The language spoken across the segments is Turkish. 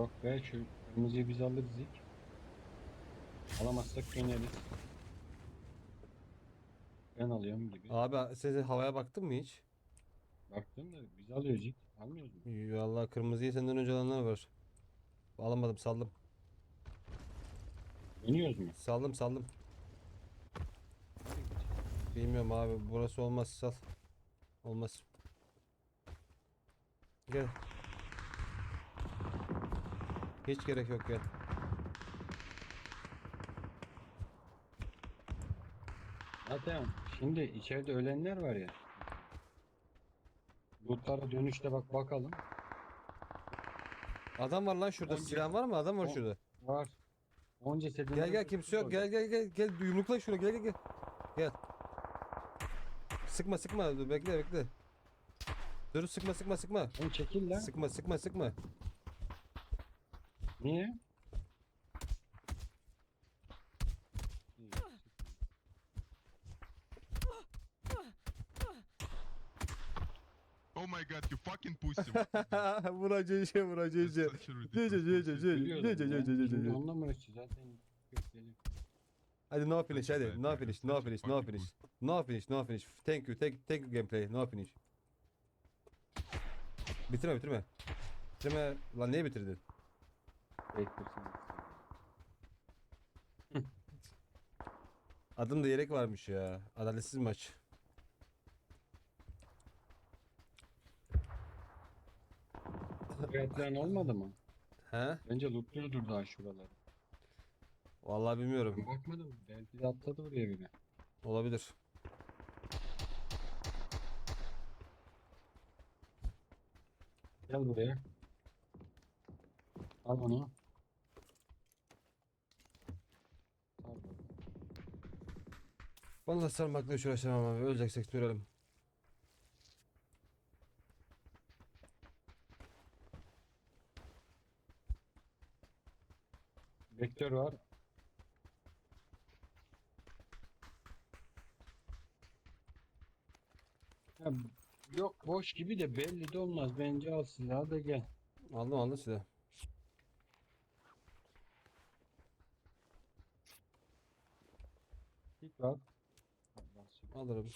Yok be şu kırmızıyı biz alırız ilk. Alamazsak döneriz. Ben alıyorum gibi. Abi sen havaya baktın mı hiç? Baktım da biz alıyoruz ilk. Almıyoruz mu? Vallahi kırmızıyı senden önce alanlar var. Alamadım saldım. Dönüyoruz mu? Saldım saldım. Bilmiyorum abi burası olmaz sal. Olmaz. Gel. Hiç gerek yok gel. Zaten şimdi içeride ölenler var ya. Lootlara dönüşte bak bakalım. Adam var lan şurada. Onca- Silah var mı? Adam var On- şurada. Var. 10 cesedin Gel gel kimse yok. Gel gel gel gel yumrukla şunu. Gel gel gel. Gel. Sıkma sıkma. Dur bekle bekle. Dur sıkma sıkma sıkma. Oğlum çekil lan. Sıkma sıkma sıkma. Niye? Oh my god, you fucking pussy. Vura CC vura That's CC. such a CC ridiculous CC bullshit. Biliyordum CC ya. CC Şimdi CC. ondan mı uğraşacağız? Zaten benim. Hadi no finish hadi. No finish no finish no finish. No finish no finish. Thank you. Thank, thank you gameplay. No finish. Bitirme bitirme. Bitirme. Lan niye bitirdin? Adım da yerek varmış ya. Adaletsiz maç. Fiyatların olmadı mı? He? Bence lootluyordur daha şuraları. Vallahi bilmiyorum. Ben bakmadım. Belki de atladı buraya biri. Olabilir. Gel buraya. Al onu. Vallahi sarmakla hiç uğraşamam abi. Öleceksek görelim. Vektör var. Ya, yok boş gibi de belli de olmaz. Bence al silahı da gel. Aldım aldım size. Git bak. Allah seni. Alırım.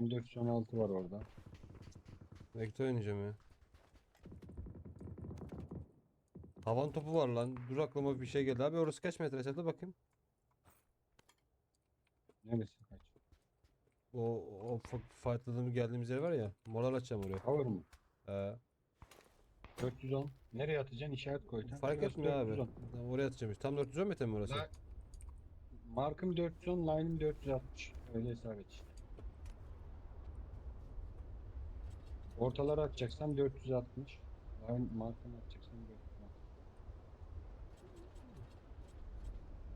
M416 var orada. Vektör oynayacağım ya. Havan topu var lan. Dur aklıma bir şey geldi. Abi orası kaç metre? Hesapla bakayım. Neresi kaç? O, o f- fightladığımız geldiğimiz yer var ya. Moral açacağım oraya. Cover mı? Ee, 410. Nereye atacaksın? İşaret koy. Tamam, fark etmiyor abi. 410. Tamam, oraya atacağım. işte. Tam 410 metre mi orası? La- Markım 410, line'ım 460. Öyle hesap et işte. Ortalara atacaksan 460. Line markını atacaksan 410.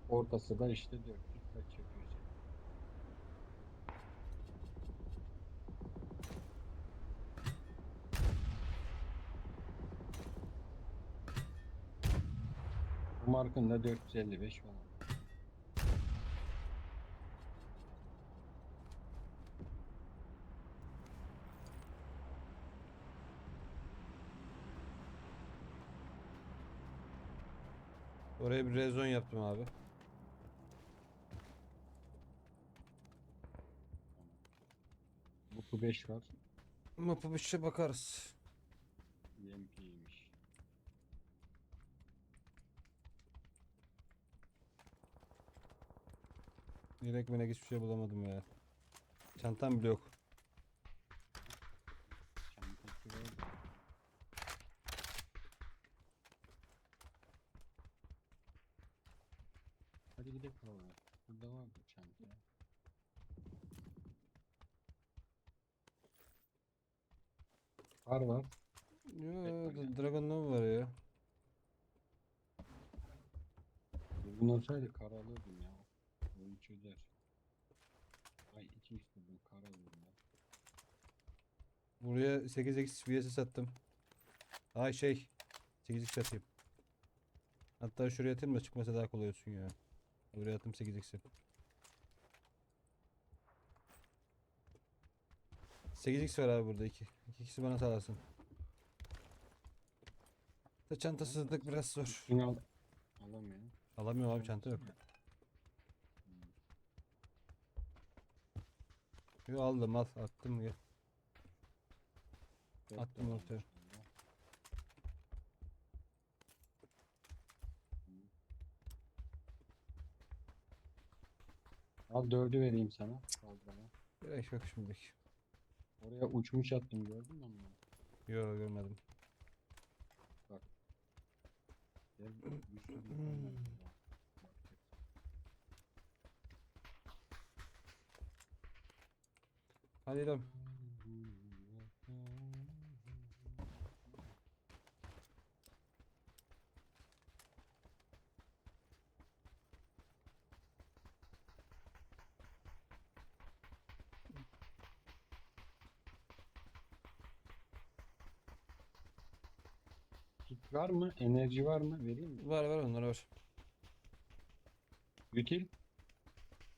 Ortası da işte 400 kaç yapıyor? işte. Bu markın da 455 falan. Oraya bir rezon yaptım abi. Bu 5 var. Bir şey bakarız. UMP'ymiş. Direkt bana hiçbir şey bulamadım ya. Çantam bile yok. Çantası var. Hadi gidelim oraya. Burada var bu çanta. Var var. Yo. Dragon'da mı var ya? Düzgün olsaydı kar alırdım Oyun çözer. Ay iki istedim kar alırdım ya. Buraya 8x VS sattım. Ay şey 8x satayım. Hatta şuraya atayım da çıkmasa daha kolay olsun ya. Buraya attım 8x'i. 8x var abi burada iki. İki kişi bana sağlasın. Da çantasızlık biraz zor. Al. Alamıyorum. Alamıyorum abi çanta yok. Yo aldım al attım gel. Dört Attım tane ortaya. Al dördü vereyim sana. Al bana. Gerek yok şimdilik. Oraya uçmuş attım gördün mü onu? Yo görmedim. Gel, güçlü bir tane. Hadi gidelim. Var mı? Enerji var mı? Vereyim mi? Var var onlar var. Util.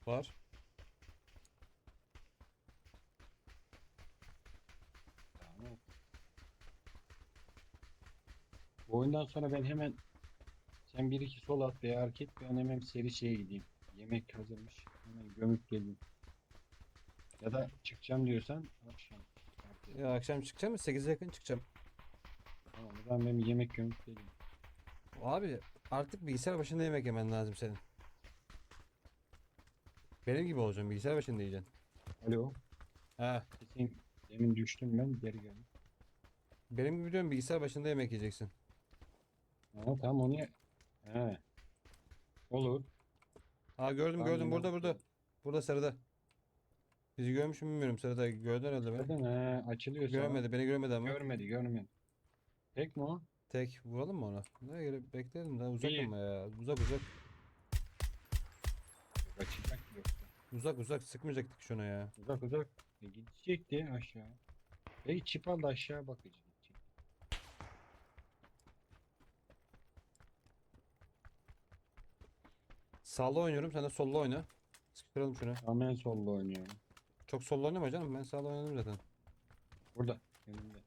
Var. Tamam. Bu oyundan sonra ben hemen sen bir iki sol at veya hareket ben hemen seri şeye gideyim. Yemek hazırmış. Hemen gömüp geleyim. Ya da çıkacağım diyorsan akşam. Ya akşam çıkacağım mı? 8'e yakın çıkacağım. Tamam o zaman ben bir yemek gömüp geleyim. Abi artık bilgisayar başında yemek yemen lazım senin. Benim gibi olacaksın bilgisayar başında yiyeceksin. Alo. Ha, demin düştüm ben geri geldim. benim gibi diyorum bilgisayar başında yemek yiyeceksin. Ha, tamam onu He. Olur. Ha gördüm Ben gördüm burada burada. Burada sarıda. Bizi görmüş mü bilmiyorum sarıda. Gördün herhalde beni. Zaten he açılıyor. Görmedi beni görmedi ama. Görmedi görmedi. Tek mi o? Tek vuralım mı ona? Ne gerek bekleyelim daha uzak İyi. ama ya. Uzak uzak. Kaçacak yoksa. Uzak uzak sıkmayacaktık şuna ya. Uzak uzak. E, gidecekti aşağı. E çip aldı aşağı bakıcı. Çip. Sağlı oynuyorum sen de sollu oyna. Sıkıştıralım şunu. Tamamen solda oynuyorum. Çok sollu oynama canım ben sağlı oynadım zaten. Burada. Önümde.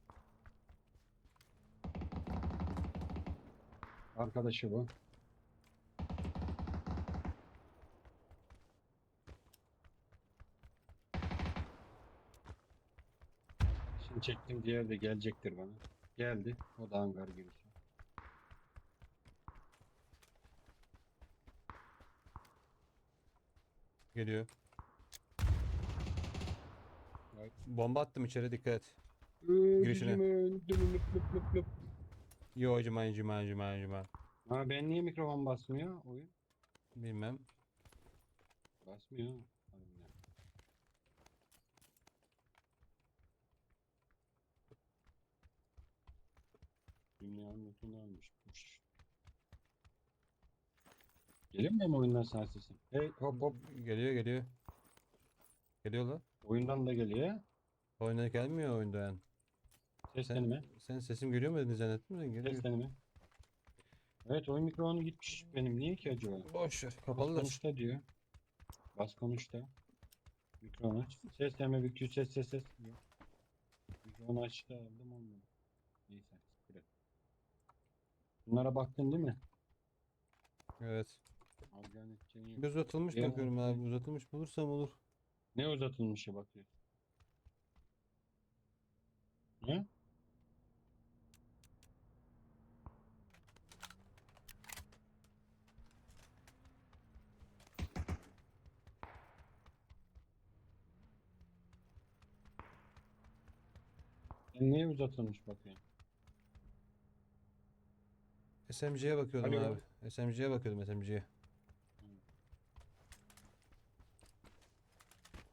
Arkadaşı bu. Şimdi çektim diğer de gelecektir bana. Geldi. O da hangar girişi. Geliyor. Bomba attım içeri dikkat et. Girişine. Yo cüman cüman cüman cüman. Ha ben niye mikrofon basmıyor oyun? Bilmem. Basmıyor. Harbiden. Dünyanın notunu almış. Puş. Geliyor mu oyundan sana sesim? Hey hop hop. Geliyor geliyor. Geliyor lan. Oyundan da geliyor. Oyuna gelmiyor oyunda yani. Ses Sen, sen sesim geliyor mu dedin zannettim de geliyor. Ses deneme. Evet oyun mikrofonu gitmiş benim. Niye ki acaba? Boş ver Bas konuşta diyor. Bas konuşta. Mikrofon aç. Ses deme bir ses ses ses. Yok. Mikrofonu açtı aldım olmadı. Neyse. Bunlara baktın değil mi? Evet. Yok. Bir uzatılmış bakıyorum abi. Uzatılmış bulursam olur. Ne uzatılmışa bakıyorsun? Ne? Sen niye uzatılmış bakıyorsun? SMG'ye bakıyordum Alo. abi. SMG'ye bakıyordum SMG'ye.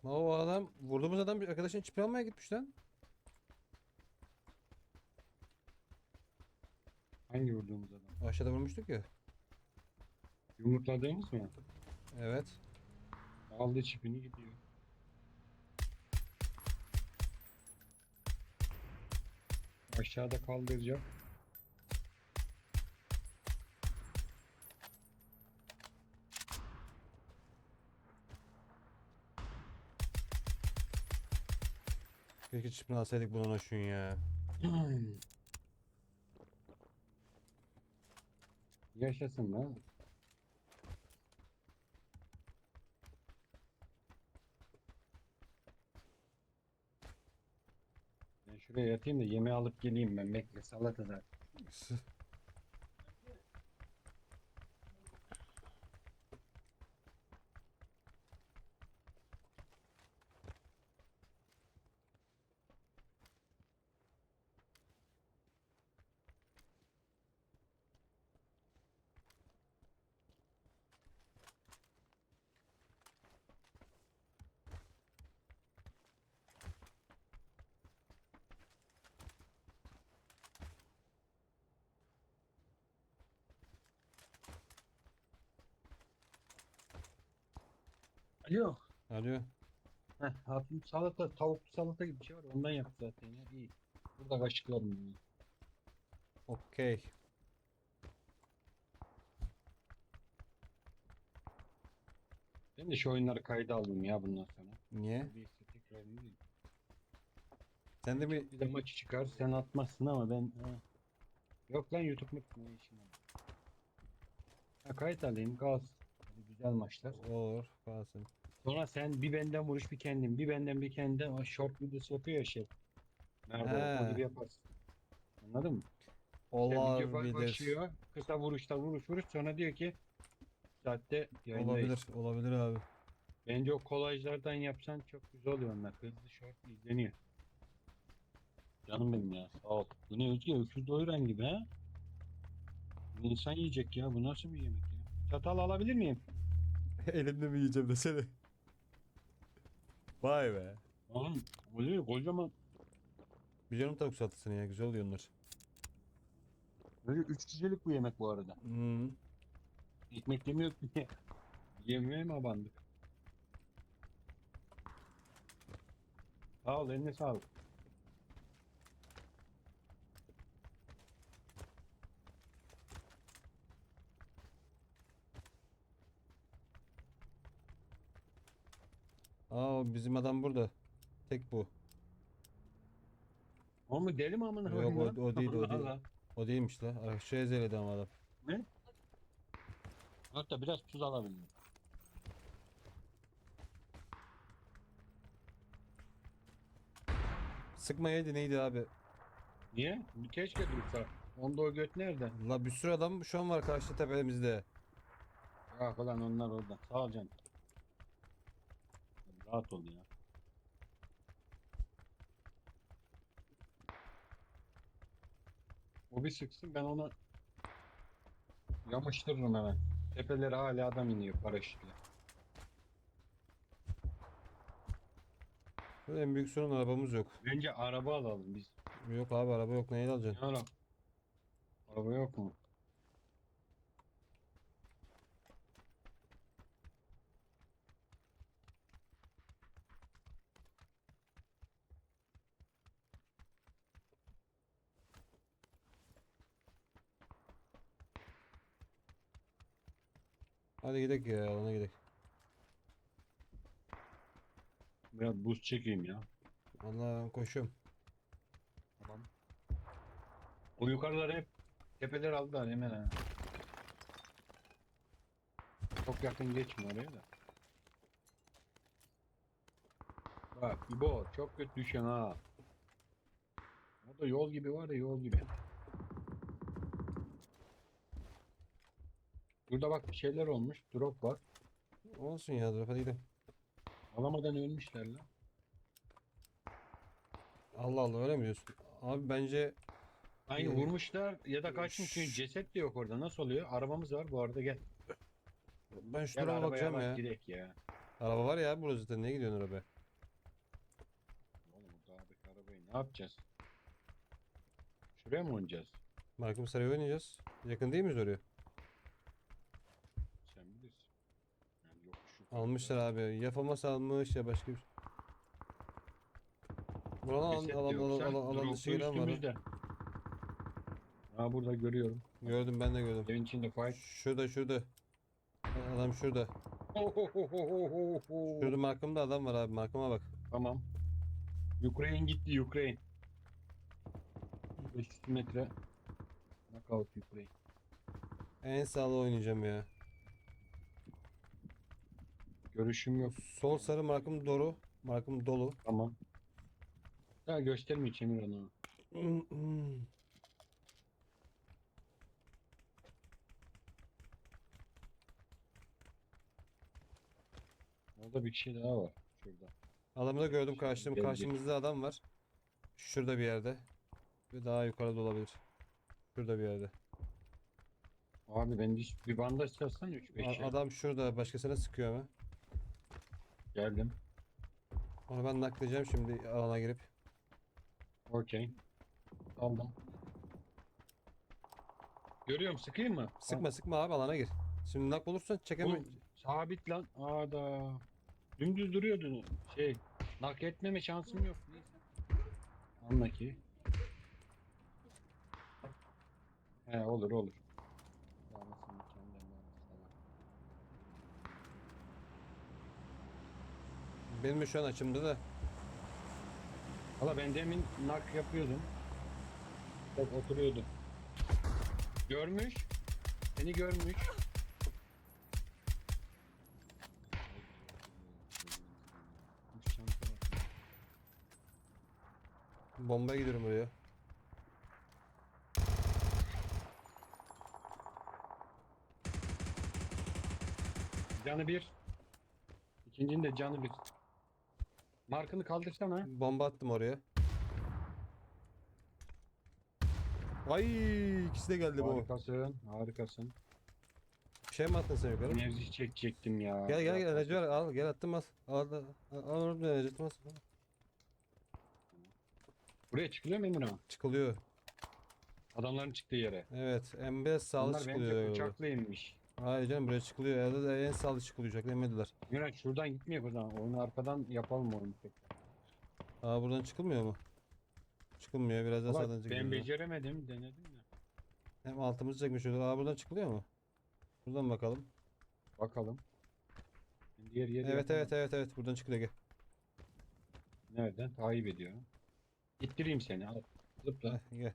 O adam vurduğumuz adam bir arkadaşın çipi almaya gitmiş lan. Hangi vurduğumuz adam? Aşağıda vurmuştuk ya. Yumrukladığımız mı? Evet. Aldı çipini gidiyor. Aşağıda kaldıracak. Keşke çipini alsaydık bunun şun ya. Yaşasın lan. Ben şuraya yatayım da yemeği alıp geleyim ben. Bekle salata da. Alo. Alo. Heh, hatun salata, tavuklu salata gibi bir şey var. Ondan yap zaten ya. İyi. Burada kaşıkladım bunu. Okey. Ben de şu oyunları kayda alayım ya bundan sonra. Niye? İşte tekrar ineyim. Sen de bir Bir de maçı çıkar sen atmazsın ama ben ha. Yok lan YouTube mu? Ne işim var? Ha kayıt alayım kalsın. Güzel maçlar. olur kalsın. Sonra sen bir benden vuruş bir kendin, bir benden bir kendin o short videosu yapıyor ya şey. Nerede o gibi yaparsın. Anladın mı? İşte video başlıyor. Kısa vuruşta vuruş vuruş sonra diyor ki saatte. Olabilir. Olabilir abi. Bence o kolajlardan yapsan çok güzel oluyor onlar. Hızlı short izleniyor. Canım benim ya sağ ol. Bu ne Özge öküz doyuran gibi ha? Bu insan yiyecek ya bu nasıl bir yemek ya? Çatal alabilir miyim? Elimde mi yiyeceğim desene. Vay be. Oğlum oluyor kocaman. Biliyorum tavuk salatasını ya güzel oluyor onlar. Böyle üç kişilik bu yemek bu arada. Hmm. Ekmek yemiyor diye. Yemeğe mi abandık? Sağ ol eline sağlık. Aa o bizim adam burada. Tek bu. O mu deli mi amına Yok, koyayım o- lan? o değil, o değil. Allah. O değilmiş la. Arkadaşı ezeledi ama adam. Hatta biraz tuz alabildim. Sıkma yedi neydi abi? Niye? Keşke dursa. Onda o göt nerede? La bir sürü adam şu an var karşı tepemizde. Ya falan onlar orada. Sağ ol canım. Rahat ol ya. O bir sıksın ben ona yamıştırırım hemen. Tepelere hala adam iniyor paraşütle. En büyük sorun arabamız yok. Bence araba alalım biz. Yok abi araba yok neyle alacaksın? Ne ara? Araba yok mu? Hadi gidelim ya ona gidelim. Biraz buz çekeyim ya. Ben koşuyorum. Tamam. O yukarılar hep tepeler aldılar hemen ha. Çok yakın geçme oraya da. Bak İbo çok kötü düşen ha. Orada yol gibi var ya yol gibi. Burada bak bir şeyler olmuş. Drop var. Olsun ya dur hadi gidelim. Alamadan ölmüşler lan. Allah Allah öyle mi diyorsun? Abi bence Aynı Ee, vurmuşlar ya da kaçmış çünkü ceset de yok orada. Nasıl oluyor? Arabamız var bu arada gel. ben şu Gel arabaya bakacağım bak ya. gidek ya. Araba var ya burada zaten niye gidiyorsun arabaya? Oğlum bu dağdaki arabayı ne yapacağız? Şuraya mı oynayacağız? Markım Saray'a oynayacağız. Yakın değil miyiz oraya? Sen bilirsin. Yani yok şu Almışlar abi. Ya famas almış ya başka bir şey. Buradan alan, Ceset alan, alan, Sen alan, alan dışı giren var. ha. üstümüzde. Ha burada görüyorum. Gördüm ben de gördüm. Evin içinde fight. Şurada şurada. Adam şurada. Şurada markamda adam var abi. Markama bak. Tamam. Ukrayna gitti Ukrayna. 500 metre. Knockout Ukrayna. En sağlı oynayacağım ya. Görüşüm yok. Sol sarı markım dolu. Markım dolu. Tamam. Daha göstermiyor Çemir onu. Orada bir kişi daha var. Şurada. Adamı da gördüm karşım, Gelecek. karşımızda adam var. Şurada bir yerde. Ve daha yukarıda olabilir. Şurada bir yerde. Abi ben bir, bir bandaj çalsan 3-5 A- şey. adam şurada başkasına sıkıyor ama. Geldim. Onu ben nakledeceğim şimdi alana girip. Okey. Aldım. Görüyorum sıkayım mı? Sıkma sıkma abi alana gir. Şimdi nak bulursan çekeme. Oğlum, sabit lan. Ada. Dümdüz duruyordu. Şey, nak etmeme şansım yok. Anla ki. He olur olur. Benim de şu an açımda da. Valla ben demin nak yapıyordum. Bak oturuyordum. Görmüş. Seni görmüş. Bombaya gidiyorum buraya. Canı bir. İkincinin de canı bir. Markını kaldırsana. Bomba attım oraya. Ay ikisi de geldi bu. Harikasın, harikasın. Bir şey mi attın sen yukarı? Mevzi çekecektim ya. Gel gel gel enerji ver al gel attım al. Al al al orada enerji al. Buraya çıkılıyor mu Emre? Çıkılıyor. Adamların çıktığı yere. Evet M5 sağlı Bunlar çıkılıyor. bence uçakla inmiş. Hayır canım buraya çıkılıyor. Ya da en sağlı çıkılıyor uçakla inmediler. Emre şuradan gitmiyor zaman. Oyunu arkadan yapalım oyunu tekrar. Aa buradan çıkılmıyor mu? Çıkılmıyor biraz daha sağdan çıkılıyor. ben beceremedim denedim de. Hem altımız çekmiş olur. Aa buradan çıkılıyor mu? Buradan bakalım. Bakalım. Diğer yeri Evet yapamadım. evet evet evet buradan çıkılıyor gel. Nereden? Takip ediyor. İttireyim seni. Al. Zıpla. Heh, gel.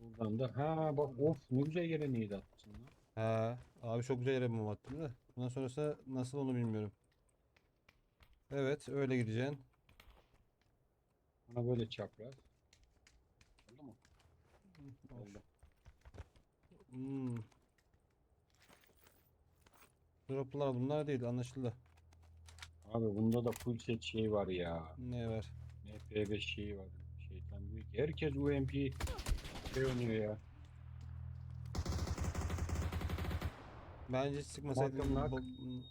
Buradan da. Ha bak of ne güzel yere neydi atmışsın lan. Ha, abi çok güzel yere bomba attım da. Bundan sonrası nasıl onu bilmiyorum. Evet öyle gideceksin. Bana böyle çapraz. Oldu mu? Oldu. Hmm. Droplar bunlar değil anlaşıldı. Abi bunda da full set şey var ya. Ne var? MP5 şeyi var. Şeytan ki herkes UMP şey oynuyor ya. Bence hiç sıkmasaydın. Hmm.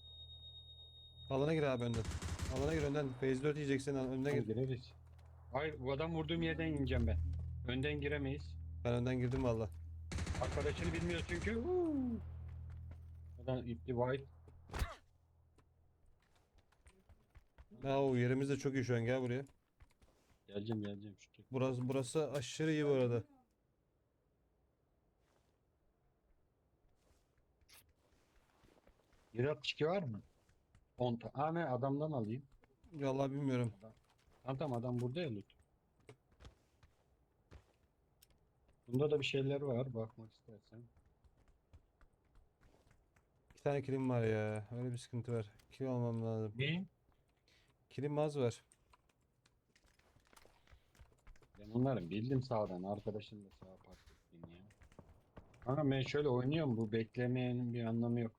Alana gir abi önden. Alana gir önden. Phase 4 yiyeceksin önden gir. gireriz. Hayır bu adam vurduğum yerden ineceğim ben. Önden giremeyiz. Ben önden girdim valla. Arkadaşını bilmiyor çünkü. Huu. Adam ipli white. Ha o yerimiz de çok iyi şu an gel buraya. Geleceğim geleceğim. Şu Burası burası aşırı iyi bu arada. Bir 62 var mı? 10 tane. Ne adamdan alayım. Vallahi bilmiyorum. Tamam tamam adam burada ya loot. Bunda da bir şeyler var bakmak istersen. İki tane kilim var ya. Öyle bir sıkıntı var. Kill almam lazım. Ne? Kilim az var. Ben onları bildim sağdan. Arkadaşım da sağa park ettim ya. Kanka ben şöyle oynuyorum. Bu beklemeyenin bir anlamı yok.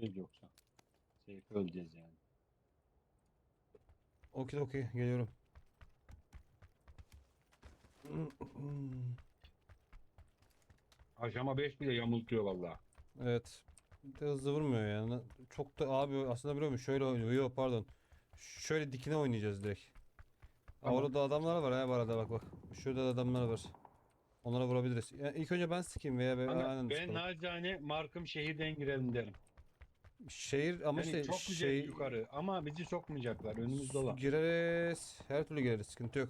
Öleceğiz yoksa. Safe öleceğiz yani. Okey okey geliyorum. Aşama 5 bile yamultuyor valla. Evet. Bir de hızlı vurmuyor yani. Çok da abi aslında biliyor musun? Şöyle oynuyor. Yok pardon. Şöyle dikine oynayacağız direkt. Aa, Tamam. Orada adamlar var ha bu arada bak bak. Şurada da adamlar var. Onlara vurabiliriz. Yani ilk önce ben sıkayım veya be- Kanka, aynen ben sıkalım. nacizane markım şehirden girelim derim. Şehir ama Yani işte çok güzel şey yukarı ama bizi sokmayacaklar. Önümüz dolu. gireriz. Her türlü gireriz. Sıkıntı yok.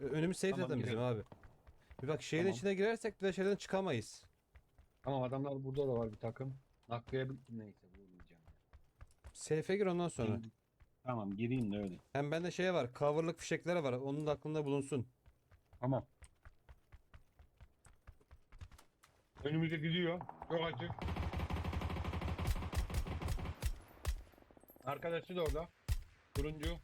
Önümüz safe Tamam, zaten bizim abi. Bir bak şehrin Tamam. içine girersek bir de şehirden çıkamayız. Tamam adamlar burada da var bir takım. Naklayabil neyse vurmayacağım. Seyfe gir ondan sonra. Tamam gireyim de öyle. Hem bende şey var. Coverlık fişekleri var. Onun da aklında bulunsun. Tamam. Önümüze gidiyor. Çok açık. Arkadaşı da orada. Turuncu.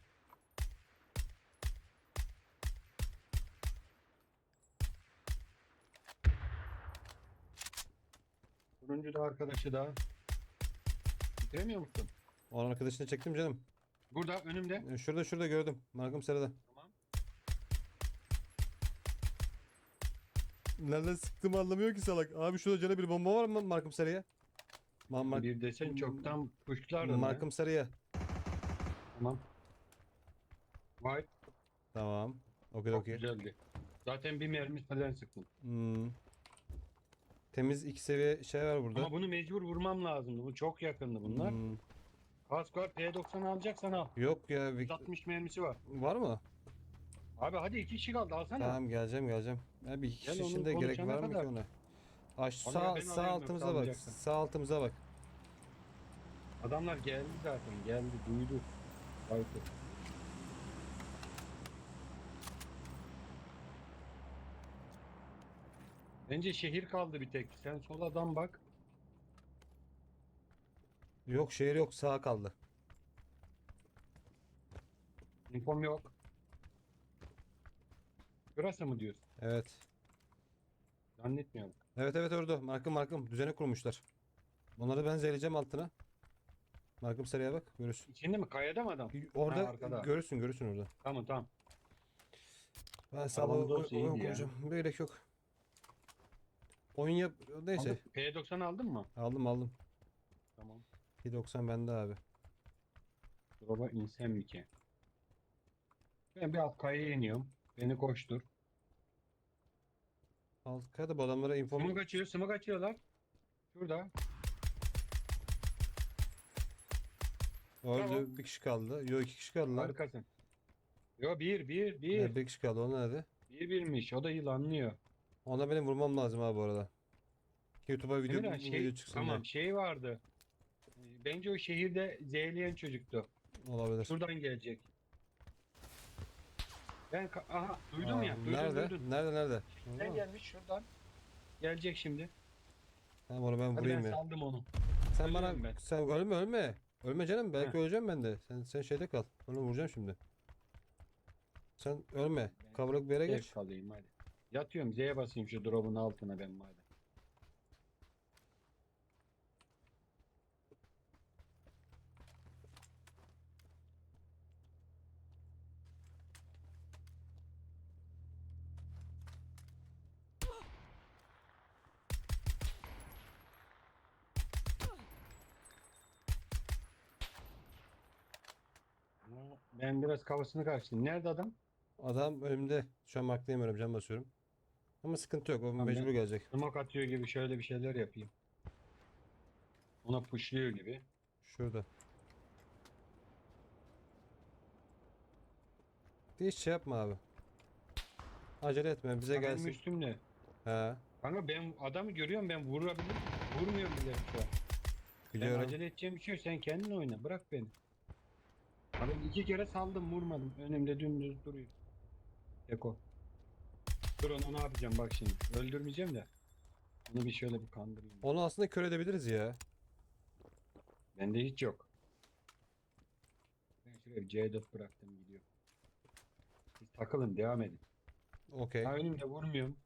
Turuncu da arkadaşı da. Bitiremiyor musun? Onun arkadaşını çektim canım. Burada önümde. E, Şurada şurada gördüm. Markım sarıda. Tamam. Nereden sıktığımı anlamıyor ki salak. Abi şurada canı bir bomba var mı Markım sarıya? Ma Mark Bir desen çoktan kuşlardı. Markım sarıya. Tamam. Vay. Tamam. Okey Çok okey. güzeldi. Zaten bir mermi falan sıktım. Hmm. Temiz iki seviye şey var burada. Ama bunu mecbur vurmam lazımdı. Bu çok yakındı bunlar. Hmm. Kask var. P90 alacaksan al. Yok ya. Vic- 160 mermisi var. Var mı? Abi hadi iki kişi kaldı alsana. Tamam geleceğim geleceğim. Ya bir iki Gel kişi için de gerek konuşana var mı ki kadar. ona? Aş Onu sağ ben sağ alayım, altımıza bak. alacaksın. Sağ altımıza bak. Adamlar geldi zaten. Geldi. Duydu. Baytı. Bence şehir kaldı bir tek. Sen soladan bak. Yok şehir yok sağ kaldı. İnfom yok. Burası mı diyorsun? Evet. Zannetmiyorum. Evet evet orada. Markım markım. Düzene kurmuşlar. Onları ben zeyleyeceğim altına. Markım sarıya bak. Görürsün. İçinde mi? Kayada mı adam? Orada arkada. görürsün görürsün orada. Tamam tamam. Ben sabah oyun olsa iyiydi ya. kuracağım. Gerek yok. Oyun yap. Neyse. Aldın- P90 aldın mı? Aldım aldım. Tamam. 290 bende abi. Drop'a insem mi ki? Ben bir alt kayaya iniyorum. Beni koştur. Alt kayda bu adamlara info Smoke açıyor, smoke açıyorlar. Şurada. Öldü. Tamam. Bir kişi kaldı. Yok iki kişi kaldı lan. Harikasın. Yo bir, bir, bir. Evet, bir kişi kaldı. O nerede? Bir birmiş. O da yılanlıyor. Ona benim vurmam lazım abi bu arada. YouTube'a video, video şey, çıksın tamam şey vardı. Bence o şehirde zehirleyen çocuktu. diye. Olabilir. Şuradan gelecek. Ben ka- aha duydum Aa, ya. Duydum, nerede? duydum. Nerede nerede? Ne Aa, gelmiş şuradan. Gelecek şimdi. Tamam onu ben Hadi vurayım ben ya. saldım onu. Sen bana ölüyorum ben. sen ölme ölme. Ölme canım belki Heh. öleceğim ben de. Sen sen şeyde kal. Onu vuracağım şimdi. Sen ölme. Ben- Kavruk bir yere Geç geç. kalayım hadi. Yatıyorum Z'ye basayım şu drop'un altına ben madem. Ama Ben biraz kafasını karıştırdım. Nerede adam? Adam önümde. Şu an marklayamıyorum can basıyorum. Ama sıkıntı yok. O Tamam, mecbur ben- gelecek. Smoke atıyor gibi şöyle bir şeyler yapayım. Ona pushluyor gibi. Şurada. Hiç şey yapma abi. Acele etme bize benim gelsin. üstümde. He. Kanka ben adamı görüyorum ben vurabilirim. Vurmuyorum bile şu an. Ben Biliyorum. acele edeceğim bir şey yok. Sen kendin oyna. Bırak beni. Abi iki kere saldım vurmadım. Önümde dümdüz duruyor. Eko. Dur onu ne yapacağım bak şimdi. Öldürmeyeceğim de. Onu bir şöyle bir kandırayım. Onu aslında kör edebiliriz ya. Bende hiç yok. Ben şuraya bir C4 bıraktım gidiyor. Siz takılın devam edin. Okey. Ha önümde vurmuyorum.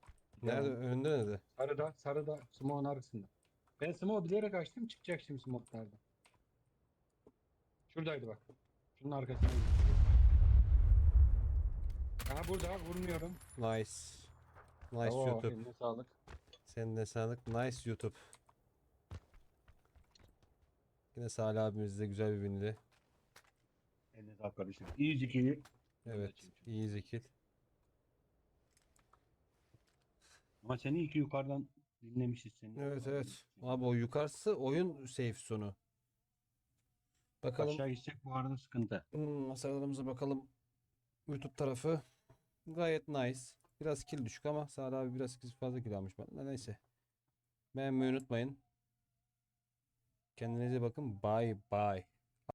Nerede? Devam. Önünde nerede? Sarıda, sarıda, smoke'un arasında. Ben smoke bilerek açtım, çıkacak şimdi smoke'lardan. Şuradaydı bak. Şunun arkasında. Aha burada vurmuyorum. Nice. Nice Oo, YouTube. eline sağlık. Senin de sağlık. Nice YouTube. Yine Salih abimiz de güzel bir winli. Eline sağlık kardeşim. Easy kill. Evet. iyi zikil. Ama seni iki yukarıdan dinlemişiz seni. Evet evet. Abi o yukarısı oyun safe sonu. Bakalım. Aşağı gitsek bu arada sıkıntı. Hmm, masalarımıza bakalım. YouTube tarafı gayet nice. Biraz kill düşük ama Salih abi biraz fazla kill almış benden. Neyse. Beğenmeyi unutmayın. Kendinize bakın. Bye bye.